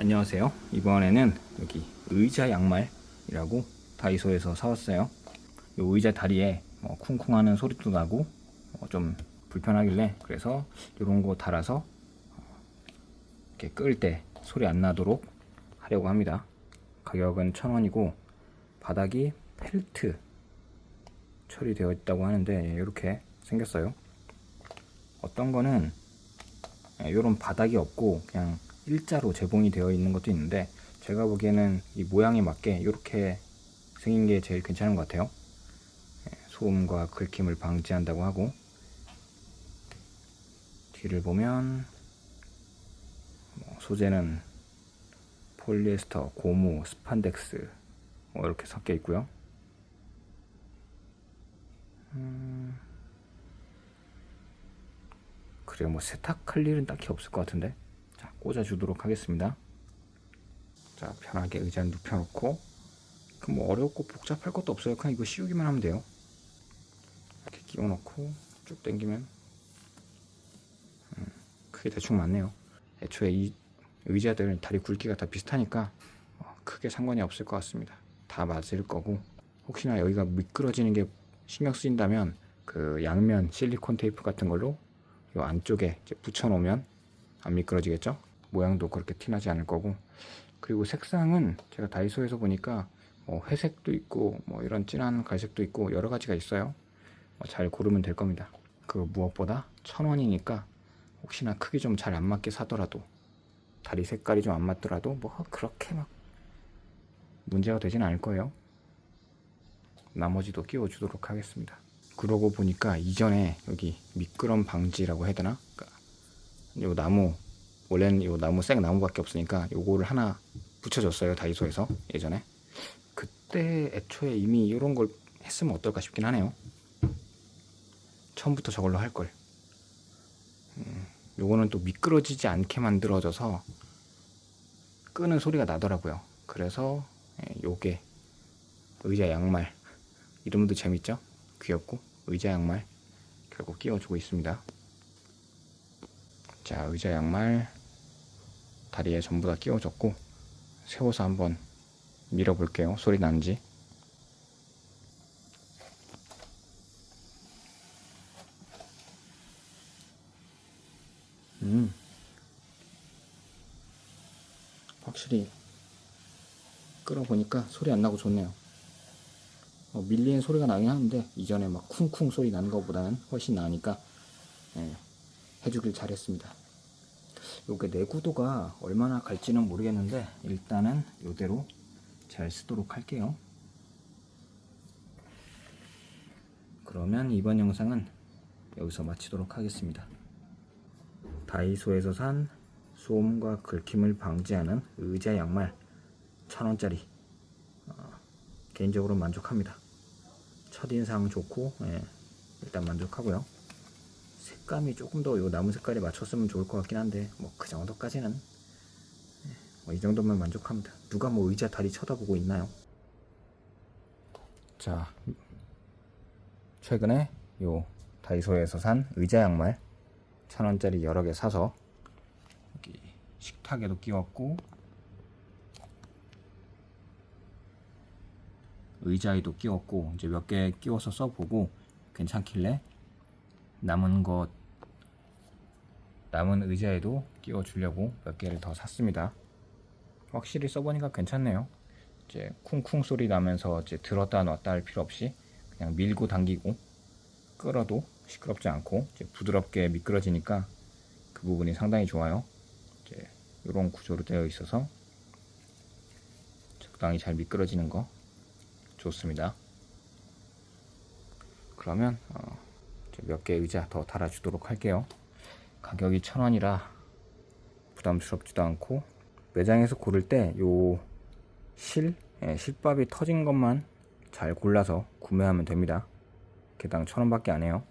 안녕하세요. 이번에는 여기 의자 양말이라고 다이소에서 사왔어요. 이 의자 다리에 어, 쿵쿵하는 소리도 나고 어, 좀 불편하길래 그래서 이런 거 달아서 어, 이렇게 끌 때 소리 안 나도록 하려고 합니다. 가격은 천 원이고 바닥이 펠트 처리되어 있다고 하는데 이렇게 생겼어요. 어떤 거는 이런 바닥이 없고 그냥 일자로 재봉이 되어 있는 것도 있는데 제가 보기에는 이 모양에 맞게 이렇게 생긴 게 제일 괜찮은 것 같아요. 예, 소음과 긁힘을 방지한다고 하고 뒤를 보면 뭐 소재는 폴리에스터, 고무, 스판덱스 뭐 이렇게 섞여 있고요. 음, 그래 뭐 세탁할 일은 딱히 없을 것 같은데 자 꽂아 주도록 하겠습니다. 자 편하게 의자 눕혀놓고. 그뭐 어렵고 복잡할 것도 없어요. 그냥 이거 씌우기만 하면 돼요. 이렇게 끼워놓고 쭉 당기면 음, 크게 대충 맞네요. 애초에 이 의자들 다리 굵기가 다 비슷하니까 어, 크게 상관이 없을 것 같습니다. 다 맞을 거고. 혹시나 여기가 미끄러지는 게 신경 쓰인다면 그 양면 실리콘 테이프 같은 걸로 이 안쪽에 붙여놓으면 안 미끄러지겠죠? 모양도 그렇게 티나지 않을 거고 그리고 색상은 제가 다이소에서 보니까 뭐 회색도 있고 뭐 이런 진한 갈색도 있고 여러 가지가 있어요. 뭐잘 고르면 될 겁니다. 그 무엇보다 천 원이니까 혹시나 크기 좀 잘 안 맞게 사더라도 다리 색깔이 좀 안 맞더라도 뭐 그렇게 막 문제가 되진 않을 거예요. 나머지도 끼워주도록 하겠습니다. 그러고 보니까 이전에 여기 미끄럼 방지라고 해야 되나? 그러니까 요 나무 원래는 요 나무 생 나무밖에 없으니까 요거를 하나 붙여줬어요 다이소에서 예전에 그때 애초에 이미 이런 걸 했으면 어떨까 싶긴 하네요. 처음부터 저걸로 할 걸. 음, 요거는 또 미끄러지지 않게 만들어져서 끄는 소리가 나더라고요. 그래서 예, 요게 의자 양말 이름도 재밌죠? 귀엽고 의자 양말 결국 끼워주고 있습니다. 자 의자 양말 다리에 전부 다 끼워졌고 세워서 한번 밀어볼게요. 소리 나는지. 음 확실히 끌어보니까 소리 안 나고 좋네요. 어, 밀리는 소리가 나긴 하는데 이전에 막 쿵쿵 소리 나는 것보다는 훨씬 나으니까 예, 해주길 잘했습니다. 요게 내구도가 얼마나 갈지는 모르겠는데 일단은 요대로 잘 쓰도록 할게요. 그러면 이번 영상은 여기서 마치도록 하겠습니다. 다이소에서 산 소음과 긁힘을 방지하는 의자 양말 1000원짜리 개인적으로 만족합니다. 첫인상 좋고 예, 일단 만족하고요. 색감이 조금 더 요 나무 색깔에 맞췄으면 좋을 것 같긴 한데 뭐 그 정도까지는 예, 뭐이 정도면 만족합니다. 누가 뭐 의자 다리 쳐다보고 있나요? 자 최근에 요 다이소에서 산 의자 양말 천 원짜리 여러 개 사서 여기 식탁에도 끼웠고 의자에도 끼웠고 이제 몇 개 끼워서 써보고 괜찮길래 남은 것 남은 의자에도 끼워 주려고 몇 개를 더 샀습니다. 확실히 써보니까 괜찮네요. 이제 쿵쿵 소리 나면서 이제 들었다 놨다 할 필요 없이 그냥 밀고 당기고 끌어도 시끄럽지 않고 이제 부드럽게 미끄러지니까 그 부분이 상당히 좋아요. 이제 이런 구조로 되어 있어서 적당히 잘 미끄러지는 거 좋습니다. 그러면 어, 몇 개 의자 더 달아주도록 할게요. 가격이 천 원이라 부담스럽지도 않고 매장에서 고를 때 요 실, 예, 실밥이 터진 것만 잘 골라서 구매하면 됩니다. 개당 천 원밖에 안 해요.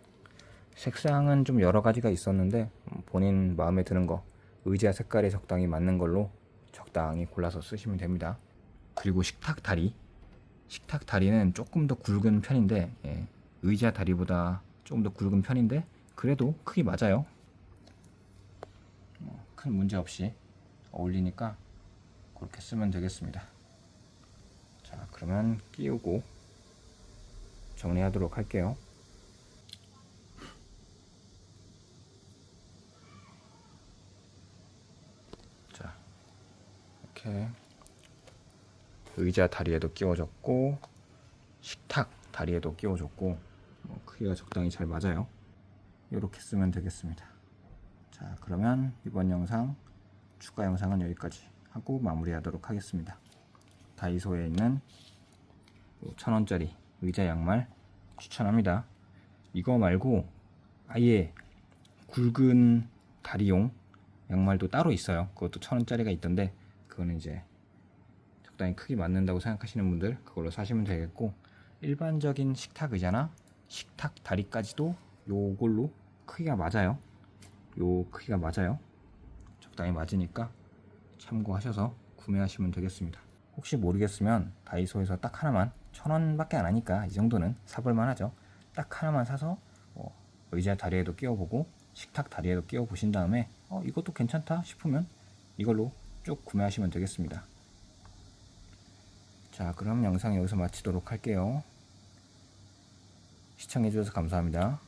색상은 좀 여러 가지가 있었는데 음, 본인 마음에 드는 거 의자 색깔에 적당히 맞는 걸로 적당히 골라서 쓰시면 됩니다. 그리고 식탁 다리 식탁 다리는 조금 더 굵은 편인데 예, 의자 다리보다 조금 더 굵은 편인데 그래도 크기 맞아요. 어, 큰 문제 없이 어울리니까 그렇게 쓰면 되겠습니다. 자, 그러면 끼우고 정리하도록 할게요. 자, 이렇게 의자 다리에도 끼워졌고 식탁 다리에도 끼워줬고 뭐 크기가 적당히 잘 맞아요. 이렇게 쓰면 되겠습니다. 자, 그러면 이번 영상 추가 영상은 여기까지 하고 마무리하도록 하겠습니다. 다이소에 있는 천 원짜리 의자 양말 추천합니다. 이거 말고 아예 굵은 다리용 양말도 따로 있어요. 그것도 천 원짜리가 있던데 그거는 이제 적당히 크기 맞는다고 생각하시는 분들 그걸로 사시면 되겠고 일반적인 식탁 의자나 식탁 다리까지도 요걸로 크기가 맞아요. 요 크기가 맞아요. 적당히 맞으니까 참고하셔서 구매하시면 되겠습니다. 혹시 모르겠으면 다이소에서 딱 하나만 천 원밖에 안 하니까 이 정도는 사볼만 하죠. 딱 하나만 사서 어, 의자 다리에도 끼워보고 식탁 다리에도 끼워 보신 다음에 어, 이것도 괜찮다 싶으면 이걸로 쭉 구매하시면 되겠습니다. 자, 그럼 영상 여기서 마치도록 할게요. 시청해주셔서 감사합니다.